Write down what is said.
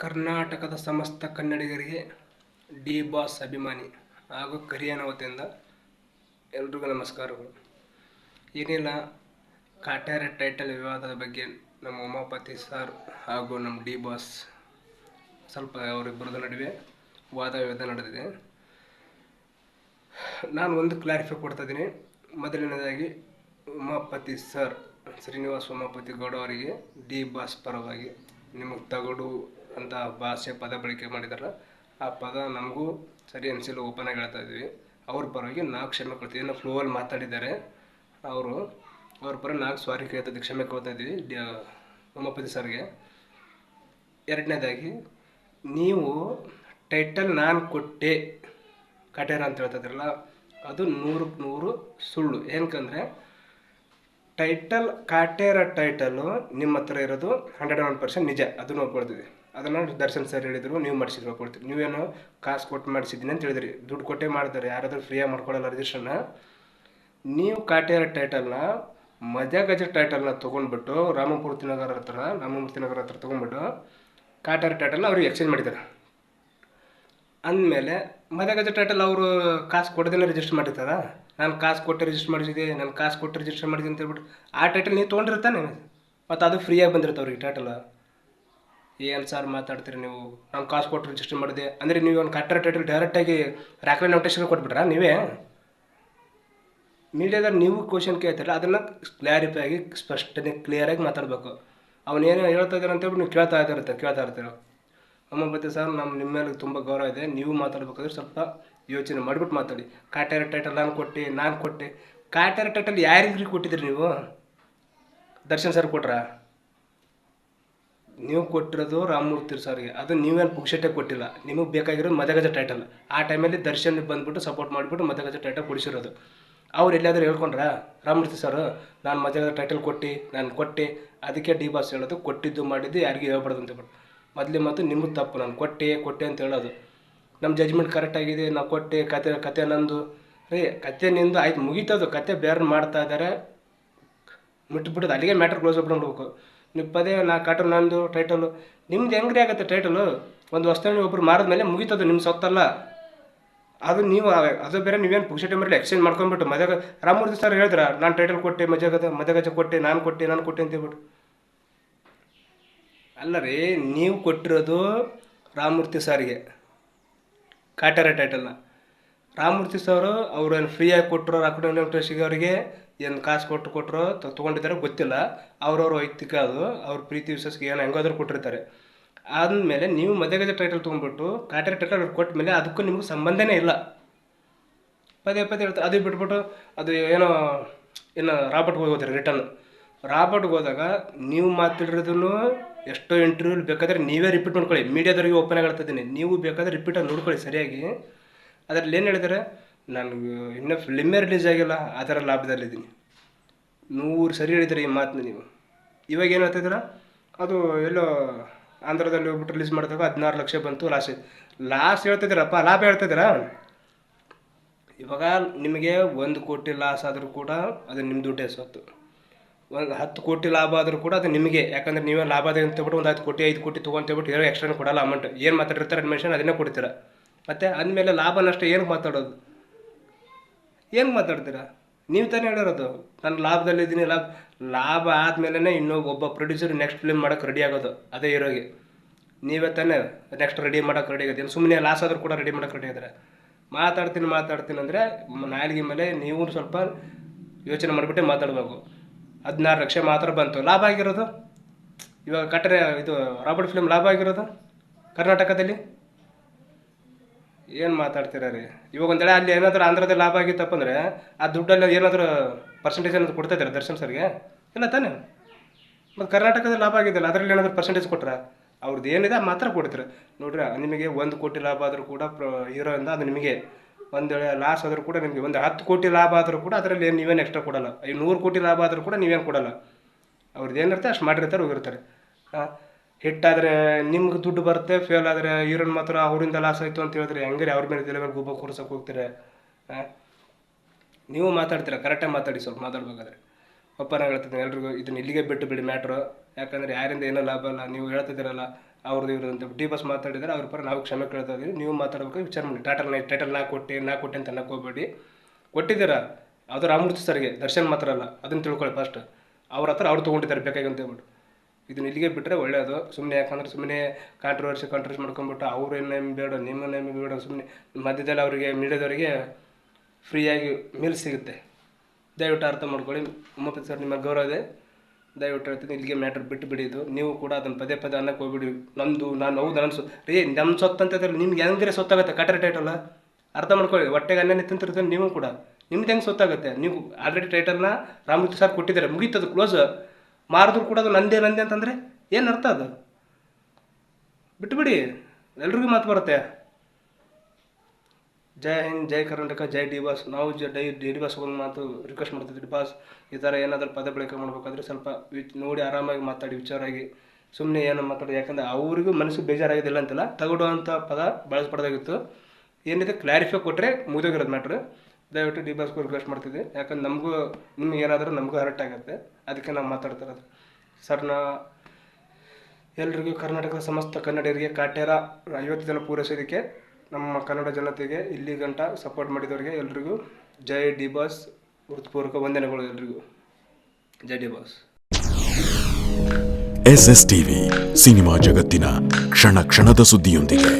ಕರ್ನಾಟಕದ ಸಮಸ್ತ ಕನ್ನಡಿಗರಿಗೆ ಡಿ ಬಾಸ್ ಅಭಿಮಾನಿ ಹಾಗೂ ಕರಿಯನ ವತಿಯಿಂದ ಎಲ್ರಿಗೂ ನಮಸ್ಕಾರಗಳು. ಏನಿಲ್ಲ, ಕಾಟ್ಯಾರ ಟೈಟಲ್ ವಿವಾದದ ಬಗ್ಗೆ ನಮ್ಮ ಉಮಾಪತಿ ಸರ್ ಹಾಗೂ ನಮ್ಮ ಡಿ ಬಾಸ್ ಸ್ವಲ್ಪ ಅವರಿಬ್ಬರದ ನಡುವೆ ವಾದ ವಿವಾದ ನಡೆದಿದೆ. ನಾನು ಒಂದು ಕ್ಲಾರಿಫೈ ಕೊಡ್ತಾ ಇದ್ದೀನಿ. ಮೊದಲನೇದಾಗಿ, ಉಮಾಪತಿ ಸರ್ ಶ್ರೀನಿವಾಸ್ ಉಮಾಪತಿ ಗೌಡ ಅವರಿಗೆ ಡಿ ಬಾಸ್ ಪರವಾಗಿ ನಿಮಗೆ ತಗಡು ಅಂತ ಭಾಷೆ ಪದ ಬಳಕೆ ಮಾಡಿದಾರ. ಆ ಪದ ನಮಗೂ ಸರಿ ಅನಿಸಿಲ್ಲ, ಓಪನ್ ಆಗಿ ಹೇಳ್ತಾ ಇದ್ವಿ. ಅವ್ರ ಪರವಾಗಿ ನಾಲ್ಕು ಕ್ಷಮೆ ಕೊಡ್ತೀವಿ. ಏನೋ ಫ್ಲೋವಲ್ಲಿ ಮಾತಾಡಿದ್ದಾರೆ ಅವರು, ಅವ್ರ ಪರ ನಾಲ್ಕು ಸ್ವಾರಿ ಕೇಳ್ತಾ ಕ್ಷಮೆ ಕೊಡ್ತಾ ಇದ್ವಿ. ಉಮಾಪತಿ ಸರ್ಗೆ. ಎರಡನೇದಾಗಿ, ನೀವು ಟೈಟಲ್ ನಾನು ಕೊಟ್ಟೆ ಕಟ್ಯಾರ ಅಂತ ಹೇಳ್ತಾ ಇದ್ರಲ್ಲ, ಅದು ನೂರಕ್ಕೆ ನೂರು ಸುಳ್ಳು. ಏನಕ್ಕಂದರೆ ಟೈಟಲ್ ಕಾಟೇರ ಟೈಟಲು ನಿಮ್ಮ ಹತ್ರ ಇರೋದು ಹಂಡ್ರೆಡ್ ಒನ್ ಪರ್ಸೆಂಟ್ ನಿಜ. ಅದನ್ನು ಒಪ್ಕೊಳ್ತೀವಿ. ಅದನ್ನು ದರ್ಶನ್ ಸರ್ ಹೇಳಿದರು, ನೀವು ಮಾಡಿಸಿದ್ರು ಕೊಡ್ತೀರಿ ನೀವೇನೋ ಕಾಸು ಕೊಟ್ಟು ಮಾಡಿಸಿದ್ದೀನಿ ಅಂತ ಹೇಳಿದ್ರಿ. ದುಡ್ಡು ಕೊಟ್ಟೇ ಮಾಡ್ತಾರೆ. ಯಾರಾದರೂ ಫ್ರೀಯಾಗಿ ಮಾಡ್ಕೊಳ್ಳಲ್ಲ ರಿಜಿಸ್ಟ್ರನ್ನ ನೀವು ಕಾಟಿಯಾರ ಟೈಟಲ್ನ ಮಜಾ ಗಜ ಟೈಟಲ್ನ ತೊಗೊಂಡ್ಬಿಟ್ಟು ರಾಮಮೂರ್ತಿ ನಗರ ಹತ್ರ, ರಾಮಮೂರ್ತಿ ನಗರ ಹತ್ರ ತೊಗೊಂಡ್ಬಿಟ್ಟು ಕಾಟೇರ ಟೈಟಲ್ನ ಅವ್ರಿಗೆ ಎಕ್ಸ್ಚೇಂಜ್ ಮಾಡಿದ್ದಾರೆ. ಅಂದಮೇಲೆ ಮದಗಜ ಟೈಟಲ್ ಅವರು ಕಾಸು ಕೊಡದೇನೆ ರಿಜಿಸ್ಟರ್ ಮಾಡಿರ್ತಾರ? ನಾನು ಕಾಸು ಕೊಟ್ಟು ರಿಜಿಸ್ಟರ್ ಮಾಡಿಸಿದೆ, ನಾನು ಕಾಸು ಕೊಟ್ಟು ರಿಜಿಸ್ಟರ್ ಮಾಡಿದೆ ಅಂತ ಹೇಳ್ಬಿಟ್ಟು ಆ ಟೈಟಲ್ ನೀವು ತೊಗೊಂಡಿರ್ತಾನೆ. ಮತ್ತು ಅದು ಫ್ರೀಯಾಗಿ ಬಂದಿರ್ತಾವ್ರಿ ಟೈಟಲ್ ಏನು ಸರ್ ಮಾತಾಡ್ತೀರಿ ನೀವು? ನಾನು ಕಾಸು ಕೊಟ್ಟು ರಿಜಿಸ್ಟರ್ ಮಾಡಿದೆ. ಅಂದರೆ ನೀವು ಒಂದು ಕಟ್ಟರ್ ಟೈಟಲ್ ಡೈರೆಕ್ಟಾಗಿ ರ್ಯಾಕ್ಲೆ ನೋಟೇಶನ್ ಕೊಟ್ಬಿಟ್ರ ನೀವೇ? ಮೀಡಿಯಾದಾಗ ನೀವು ಕ್ವಶನ್ ಕೇಳ್ತೀರ ಅದನ್ನು ಕ್ಲಾರಿಫೈ ಆಗಿ ಸ್ಪಷ್ಟನೆ ಕ್ಲಿಯರಾಗಿ ಮಾತಾಡಬೇಕು. ಅವನೇನೋ ಹೇಳ್ತಾ ಇದ್ದಾರೆ ಅಂತೇಳಿ ನೀವು ಕೇಳ್ತಾ ಇದ್ದಾರೆ ಕೇಳ್ತಾ ಇರ್ತೀರ. ಅಮ್ಮ ಮತ್ತೆ ಸರ್ ನಮ್ಮ ನಿಮ್ಮ ಮೇಲೆ ತುಂಬ ಗೌರವ ಇದೆ. ನೀವು ಮಾತಾಡ್ಬೇಕಾದ್ರೆ ಸ್ವಲ್ಪ ಯೋಚನೆ ಮಾಡಿಬಿಟ್ಟು ಮಾತಾಡಿ. ಕಾಟ್ಯಾರ ಟೈಟಲ್ ನಾನು ಕೊಟ್ಟೆ ನಾನು ಕೊಟ್ಟೆ. ಕಾಟ್ಯಾರ ಟೈಟಲ್ ಯಾರಿಗ್ರಿ ಕೊಟ್ಟಿದ್ರಿ ನೀವು? ದರ್ಶನ್ ಸರ್ ಕೊಟ್ರಾ? ನೀವು ಕೊಟ್ಟಿರೋದು ರಾಮಮೂರ್ತಿ ಸರ್ಗೆ ಅದು ನೀವೇನು ಪುಕ್ಷಟೆ ಕೊಟ್ಟಿಲ್ಲ. ನಿಮಗೆ ಬೇಕಾಗಿರೋದು ಮದಗಜ ಟೈಟಲ್ ಆ ಟೈಮಲ್ಲಿ ದರ್ಶನ್ ಬಂದ್ಬಿಟ್ಟು ಸಪೋರ್ಟ್ ಮಾಡಿಬಿಟ್ಟು ಮದಗಜ ಟೈಟಲ್ ಕೊಡಿಸಿರೋದು. ಅವ್ರು ಎಲ್ಲಾದರೂ ಹೇಳ್ಕೊಂಡ್ರಾ? ರಾಮಮೂರ್ತಿ ಸರ್, ನಾನು ಮದಗಜ ಟೈಟಲ್ ಕೊಟ್ಟು, ನಾನು ಕೊಟ್ಟು. ಅದಕ್ಕೆ ಡಿ ಬಾಸ್ ಹೇಳೋದು, ಕೊಟ್ಟಿದ್ದು ಮಾಡಿದ್ದು ಯಾರಿಗೂ ಹೇಳ್ಬಾರ್ದು ಅಂತ ಹೇಳ್ಬಿಟ್ಟು. ಮೊದಲೇ ಮತ್ತು ನಿಮ್ಮದು ತಪ್ಪು. ನಾನು ಕೊಟ್ಟೆ ಕೊಟ್ಟೆ ಅಂತ ಹೇಳೋದು. ನಮ್ಮ ಜಜ್ಮೆಂಟ್ ಕರೆಕ್ಟ್ ಆಗಿದೆ ನಾವು ಕೊಟ್ಟೆ, ಕತೆ ಕತೆ ನಂದು. ರೀ, ಕತೆ ನಿಂದು ಆಯ್ತು, ಮುಗೀತದು. ಕತೆ ಬೇರೆ ಮಾಡ್ತಾ ಇದ್ದಾರೆ ಮುಟ್ಬಿಟ್ಟದು ಅಲ್ಲಿಗೆ ಮ್ಯಾಟ್ರ್ ಕ್ಲೋಸ್ ಮಾಡ್ಬೇಕು ನೀವು ಪದೇ ನಾ ಕಾಟಲ್ ನಂದು ಟೈಟಲು ನಿಮ್ದು ಹೆಂಗ್ರಿ ಆಗುತ್ತೆ ಟೈಟಲು ಒಂದು ವಸ್ತು ಒಬ್ರು ಮಾರಿದ್ಮೇಲೆ ಮುಗೀತದು ನಿಮ್ಮ ಸೊತ್ತಲ್ಲ ಅದು ನೀವು ಅದು ಬೇರೆ ನೀವೇನು ಪುಕ್ಷಟೆ ಮೇಲೆ ಎಕ್ಸ್ಚೇಂಜ್ ಮಾಡ್ಕೊಂಡ್ಬಿಟ್ಟು ಮಜಾಗ ರಾಮೂರ್ತಿ ಸರ್ ಹೇಳಿದ್ರ ನಾನು ಟೈಟಲ್ ಕೊಟ್ಟೆ ಮಜಾಗದ ಮಜಗಜ ಕೊಟ್ಟೆ ನಾನು ಕೊಟ್ಟೆ ನಾನು ಕೊಟ್ಟೆ ಅಂತ ಹೇಳ್ಬಿಟ್ಟು ಅಲ್ಲ ರೀ ನೀವು ಕೊಟ್ಟಿರೋದು ರಾಮಮೂರ್ತಿ ಸರ್ಗೆ ಕಾಟರ ಟೈಟಲ್ನ ರಾಮಮೂರ್ತಿ ಸರ್ ಅವ್ರು ಏನು ಫ್ರೀಯಾಗಿ ಕೊಟ್ಟರು ರಾಕುಟ ಅವರಿಗೆ ಏನು ಕಾಸು ಕೊಟ್ಟು ಕೊಟ್ಟರು ತೊಗೊಂಡಿದ್ದಾರೆ ಗೊತ್ತಿಲ್ಲ. ಅವ್ರವ್ರ ವೈಯಕ್ತಿಕ ಅದು, ಅವ್ರ ಪ್ರೀತಿ ವಿಶ್ವಾಸಕ್ಕೆ ಏನು ಹೆಂಗಾದ್ರೂ ಕೊಟ್ಟಿರ್ತಾರೆ. ಆದಮೇಲೆ ನೀವು ಮಧ್ಯಗಜ ಟೈಟಲ್ ತೊಗೊಂಡ್ಬಿಟ್ಟು ಕಾಟರ ಟೈಟಲ್ ಅವ್ರು ಕೊಟ್ಟ ಮೇಲೆ ಅದಕ್ಕೂ ನಿಮ್ಗೆ ಸಂಬಂಧನೇ ಇಲ್ಲ. ಪದೇ ಪದೇ ಹೇಳ್ತಾರೆ, ಅದು ಬಿಟ್ಬಿಟ್ಟು ಅದು ಏನೋ, ಏನು ರಾಬರ್ಟ್ಗೆ ಹೋಗೋದ್ರಿ ರಿಟರ್ನ್ ರಾಬರ್ಟ್ಗೆ ಹೋದಾಗ ನೀವು ಮಾತಾಡಿರೋದನ್ನು ಎಷ್ಟೋ ಇಂಟರ್ವ್ಯೂ ಬೇಕಾದ್ರೆ ನೀವೇ ರಿಪೀಟ್ ನೋಡ್ಕೊಳ್ಳಿ ಮೀಡಿಯಾದವ್ರಿಗೆ ಓಪನ್ ಆಗಿ ಹೇಳ್ತಿದ್ದೀನಿ ನೀವು ಬೇಕಾದ್ರೆ ರಿಪೀಟಾಗಿ ನೋಡ್ಕೊಳ್ಳಿ ಸರಿಯಾಗಿ. ಅದರಲ್ಲಿ ಏನು ಹೇಳಿದ್ದಾರೆ? ನನಗೆ ಇನ್ನೂ ಫಿಲ್ಮೇ ರಿಲೀಸ್ ಆಗಿಲ್ಲ, ಆ ಥರ ಲಾಭದಲ್ಲಿದ್ದೀನಿ ನೂರು ಸರಿ ಹೇಳಿದ್ರಿ ಈ ಮಾತನ್ನ ನೀವು. ಇವಾಗ ಏನು ಹೇಳ್ತಿದ್ದೀರಾ ಅದು ಎಲ್ಲೋ ಆಂಧ್ರದಲ್ಲಿ ಹೋಗ್ಬಿಟ್ಟು ರಿಲೀಸ್ ಮಾಡಿದಾಗ ಹದಿನಾರು ಲಕ್ಷ ಬಂತು ಲಾಸ್ ಲಾಸ್ ಹೇಳ್ತಿದ್ದೀರಪ್ಪ ಲಾಭ ಹೇಳ್ತಿದ್ದೀರಾ ಇವಾಗ ನಿಮಗೆ ಒಂದು ಕೋಟಿ ಲಾಸ್ ಆದರೂ ಕೂಡ ಅದು ನಿಮ್ಮ ದುಡ್ಡೇ ಸ್ವತ್ತು ಒಂದು ಹತ್ತು ಕೋಟಿ ಲಾಭ ಆದರೂ ಕೂಡ ಅದು ನಿಮಗೆ. ಯಾಕಂದ್ರೆ ನೀವೇ ಲಾಭ ಅದೇ ಅಂತ ಹೇಳ್ಬಿಟ್ಟು ಒಂದು ಹತ್ತು ಕೋಟಿ, ಐದು ಕೋಟಿ ತೊಗೊಂತೇಳ್ಬಿಟ್ಟು ಎಕ್ಸ್ಟ್ರಾ ಕೊಡಲ್ಲ ಅಮೌಂಟ್ ಏನು ಮಾತಾಡಿರ್ತಾರೆ ಅಡ್ಮಿಷನ್ ಅದನ್ನೇ ಕೊಡ್ತೀರಾ. ಮತ್ತು ಅಂದಮೇಲೆ ಲಾಭ ನಷ್ಟ ಏನು ಮಾತಾಡೋದು? ಏನು ಮಾತಾಡ್ತೀರಾ? ನೀವು ತಾನೇ ಹೇಳಿರೋದು. ನಾನು ಲಾಭದಲ್ಲಿದ್ದೀನಿ ಲಾಭ ಲಾಭ ಆದಮೇಲೆ ಇನ್ನೊಬ್ಬ, ಒಬ್ಬ ಪ್ರೊಡ್ಯೂಸರ್ ನೆಕ್ಸ್ಟ್ ಫಿಲ್ಮ್ ಮಾಡೋಕೆ ರೆಡಿ ಆಗೋದು, ಅದೇ ಹೀರೋಗೆ. ನೀವೇ ತಾನೇ ನೆಕ್ಸ್ಟ್ ರೆಡಿ ಮಾಡೋಕೆ ರೆಡಿ ಆಗೋದು ಸುಮ್ಮನೆ ಲಾಸ್ ಆದರೂ ಕೂಡ ರೆಡಿ ಮಾಡೋಕೆ ರೆಡಿ ಆದರೆ ಮಾತಾಡ್ತೀನಿ ಮಾತಾಡ್ತೀನಿ ಅಂದರೆ ನಾಲ್ಗೆ ಮೇಲೆ ನೀವು ಸ್ವಲ್ಪ ಯೋಚನೆ ಮಾಡಿಬಿಟ್ಟೆ ಮಾತಾಡಬೇಕು. ಹದಿನಾರು ಲಕ್ಷ ಮಾತ್ರ ಬಂತು. ಲಾಭ ಆಗಿರೋದು? ಇವಾಗ ಕಟ್ಟರೆ ಇದು ರಾಬರ್ಟ್ ಫಿಲ್ಮ್ ಲಾಭ ಆಗಿರೋದು? ಕರ್ನಾಟಕದಲ್ಲಿ? ಏನು ಮಾತಾಡ್ತೀರಾ ರೀ? ಇವಾಗ ಒಂದೇ ಅಲ್ಲಿ ಏನಾದರೂ ಆಂಧ್ರದಲ್ಲಿ ಲಾಭ ಆಗಿತ್ತಪ್ಪ ಅಂದರೆ, ಆ ದುಡ್ಡಲ್ಲಿ ಏನಾದರೂ ಪರ್ಸೆಂಟೇಜ್ ಏನಾದರೂ ಕೊಡ್ತಾ ಇದ್ದಾರೆ ದರ್ಶನ್ ಸರ್ಗೆ? ಇಲ್ಲ ತಾನೆ? ಮತ್ತು ಕರ್ನಾಟಕದಲ್ಲಿ ಲಾಭ ಆಗಿದೆಯಲ್ಲ, ಅದರಲ್ಲಿ ಏನಾದರೂ ಪರ್ಸೆಂಟೇಜ್ ಕೊಟ್ರ? ಅವ್ರದ್ದು ಏನಿದೆ ಮಾತ್ರ ಕೊಡ್ತಾರೆ. ನೋಡ್ರಿ ನಿಮಗೆ ಒಂದು ಕೋಟಿ ಲಾಭ ಆದರೂ ಕೂಡ ಹೀರೋಯಿಂದ ಅದು ನಿಮಗೆ ಒಂದು ಲಾಸ್ ಆದರೂ ಕೂಡ ನಿಮಗೆ ಒಂದು ಹತ್ತು ಕೋಟಿ ಲಾಭ ಆದರೂ ಕೂಡ ಅದರಲ್ಲಿ ಏನು ನೀವೇನು ಎಕ್ಸ್ಟ್ರಾ ಕೊಡಲ್ಲ. ಐದು ನೂರು ಕೋಟಿ ಲಾಭ ಆದರೂ ಕೂಡ ನೀವೇನು ಕೊಡಲ್ಲ. ಅವ್ರದ್ದು ಏನಿರುತ್ತೆ ಅಷ್ಟು ಮಾಡಿರ್ತಾರೆ, ಹೋಗಿರ್ತಾರೆ. ಹಾಂ ಹಿಟ್ಟಾದರೆ ನಿಮ್ಗೆ ದುಡ್ಡು ಬರುತ್ತೆ ಫೇಲ್ ಆದರೆ ಇವ್ರನ್ನ ಮಾತ್ರ ಅವರಿಂದ ಲಾಸ್ ಆಯಿತು ಅಂತ ಹೇಳಿದ್ರೆ ಹೆಂಗ್ರಿ ಅವ್ರ ಮೇಲೆ ತಲೆ ಮೇಲೆ ಗುಬ್ಬ ಕೂರ್ಸಕ್ಕೆ ಹೋಗ್ತೀರಾ? ನೀವು ಮಾತಾಡ್ತೀರಾ ಕರೆಕ್ಟಾಗಿ ಮಾತಾಡಿ ಸ್ವಲ್ಪ ಮಾತಾಡ್ಬೇಕಾದ್ರೆ. ಒಪ್ಪನ ಹೇಳ್ತಿದ್ದೀನಿ, ಎಲ್ರಿಗೂ ಇದನ್ನ ಇಲ್ಲಿಗೆ ಬಿಟ್ಟು ಬಿಡಿ ಮ್ಯಾಟ್ರು ಯಾಕಂದರೆ ಯಾರಿಂದ ಏನೋ ಲಾಭ ಅಲ್ಲ ನೀವು ಹೇಳ್ತಿದ್ದೀರಲ್ಲ ಅವ್ರದ್ದು ಇವ್ರದ್ದು ಡಿ ಬಸ್ ಮಾತಾಡಿದರೆ ಅವ್ರ ಪರ ನಾವು ಕ್ಷಮೆ ಕೇಳ್ತಾ ಇದ್ದೀವಿ, ನೀವು ಮಾತಾಡ್ಬೇಕು, ವಿಚಾರ ಮಾಡಿ. ಟೈಟಲ್ ಟೈಟಲ್ ನಾ ಕೊಟ್ಟಿ, ನಾ ಕೊಟ್ಟೆ ಅಂತ ಅನ್ನಕ್ಕೆ ಹೋಗ್ಬೇಡಿ. ಕೊಟ್ಟಿದ್ದೀರಾ? ಅದು ರಾಮೂರ್ತಿ ಸರ್ಗೆ, ದರ್ಶನ್ ಮಾತ್ರ ಅಲ್ಲ, ಅದನ್ನು ತಿಳ್ಕೊಳ್ಳಿ ಫಸ್ಟ್ ಅವ್ರ ಹತ್ರ ಅವ್ರು ತೊಗೊಂಡಿದ್ದಾರೆ ಬೇಕಾಗಿ ಅಂತ ಹೇಳ್ಬಿಟ್ಟು. ಇದನ್ನ ಇಲ್ಲಿಗೆ ಬಿಟ್ಟರೆ ಒಳ್ಳೆಯದು ಸುಮ್ಮನೆ ಯಾಕಂದ್ರೆ ಸುಮ್ಮನೆ ಕಾಂಟ್ರವರ್ಸಿ ಕಾಂಟ್ರವರ್ಸಿ ಮಾಡ್ಕೊಂಡ್ಬಿಟ್ಟು ಅವ್ರು ನೇಮ್ ಬೇಡ, ನಿಮ್ಮ ನೇಮ್ ಬೇಡ ಸುಮ್ಮನೆ ಮಧ್ಯದಲ್ಲಿ ಅವರಿಗೆ, ಮೀಡಿಯಾದವರಿಗೆ ಫ್ರೀಯಾಗಿ ಮೀಲ್ ಸಿಗುತ್ತೆ. ದಯವಿಟ್ಟು ಅರ್ಥ ಮಾಡ್ಕೊಳ್ಳಿ. ಉಮಾಪತಿ ಸರ್, ನಿಮ್ಮ ಗೌರವ ಇದೆ. ದಯವಿಟ್ಟು ಹೇಳ್ತೀನಿ, ಇಲ್ಲಿಗೆ ಮ್ಯಾಟ್ರ್ ಬಿಟ್ಟು ಬಿಡಿದು. ನೀವು ಕೂಡ ಅದನ್ನು ಪದೇ ಪದೇ ಅನ್ನಕ್ಕೆ ಹೋಗ್ಬಿಡಿ. ನಮ್ಮದು ನಾನು ಹೌದು, ನನ್ನ ರೀ ನಮ್ಮ ಸೊತ್ತು ಅಂತ ಹೇಳಿ ನಿಮ್ಗೆ ಹೆಂಗಿದ್ರೆ ಸೊತ್ತಾಗುತ್ತೆ? ಕಟ್ರೆ ಟೈಟಲ್ಲ ಅರ್ಥ ಮಾಡ್ಕೊಳ್ಳಿ. ಹೊಟ್ಟೆಗೆ ಅನ್ನ ತಿಂತಿರ್ತಾರೆ ನೀವು ಕೂಡ. ನಿಮ್ದು ಹೆಂಗೆ ಸೊತ್ತಾಗುತ್ತೆ? ನೀವು ಆಲ್ರೆಡಿ ಟೈಟಲ್ನ ರಾಮೃತಿ ಸರ್ ಕೊಟ್ಟಿದ್ದಾರೆ. ಮುಗೀತದು ಕ್ಲೋಸ್ ಮಾರಿದ್ರು ಕೂಡ ಅದು ನಂದೇ ನಂದೇ ಅಂತಂದರೆ ಏನು ಅರ್ಥ ಅದು? ಬಿಟ್ಬಿಡಿ. ಎಲ್ರಿಗೂ ಮಾತು ಬರುತ್ತೆ. ಜೈ ಹಿಂದ್, ಜೈ ಕರ್ನಾಟಕ, ಜೈ ಡಿ ಬಾಸ್. ನಾವು ಜ ಡೈ ಡಿ ಬಾಸ್ ಒಂದು ಮಾತು ರಿಕ್ವೆಸ್ಟ್ ಮಾಡ್ತಿದ್ವಿ. ಡಿ ಬಾಸ್, ಈ ಥರ ಏನಾದರೂ ಪದ ಬಳಕೆ ಮಾಡಬೇಕಾದ್ರೆ ಸ್ವಲ್ಪ ನೋಡಿ ಆರಾಮಾಗಿ ಮಾತಾಡಿ ವಿಚಾರಾಗಿ ಸುಮ್ಮನೆ ಏನು ಮಾತಾಡಿ. ಯಾಕಂದರೆ ಅವ್ರಿಗೂ ಮನಸ್ಸು ಬೇಜಾರಾಗೋದಿಲ್ಲ ಅಂತಲ್ಲ ತಗೊಡುವಂಥ ಪದ ಬಳಸ್ಬಾರ್ದಾಗಿತ್ತು. ಏನಿದೆ? ಕ್ಲಾರಿಫೈ ಕೊಟ್ಟರೆ ಮುಗಿದೋಗಿರೋದು ಮ್ಯಾಟ್ರ್ ದಯವಿಟ್ಟು ಡಿ ಬಾಸ್ಗೂ ರಿಕ್ವೆಸ್ಟ್ ಮಾಡ್ತಿದ್ದೆ. ಯಾಕಂದ್ರೆ ನಮಗೂ ನಿಮ್ಗೆ ಏನಾದರೂ ನಮಗೂ ಹರ್ಟ್ ಆಗುತ್ತೆ. ಅದಕ್ಕೆ ನಾವು ಮಾತಾಡ್ತಿರೋದು ಸರ್, ನಾ ಎಲ್ರಿಗೂ ಕರ್ನಾಟಕದ ಸಮಸ್ತ ಕನ್ನಡಿಗರಿಗೆ ಕಾಟ್ಯಾರ ಐವತ್ತು ಜನ ಪೂರೈಸೋದಕ್ಕೆ ನಮ್ಮ ಕನ್ನಡ ಜನತೆಗೆ, ಇಲ್ಲಿ ಗಂಟ ಸಪೋರ್ಟ್ ಮಾಡಿದವರಿಗೆ ಎಲ್ರಿಗೂ ಜೈ ಡಿ ಬಾಸ್. ಹೃತ್ಪೂರ್ವಕ ವಂದನೆಗಳು ಎಲ್ರಿಗೂ. ಜೈ D boss. S S TV cinema ಜಗತ್ತಿನ ಕ್ಷಣ ಕ್ಷಣದ ಸುದ್ದಿಯೊಂದಿಗೆ.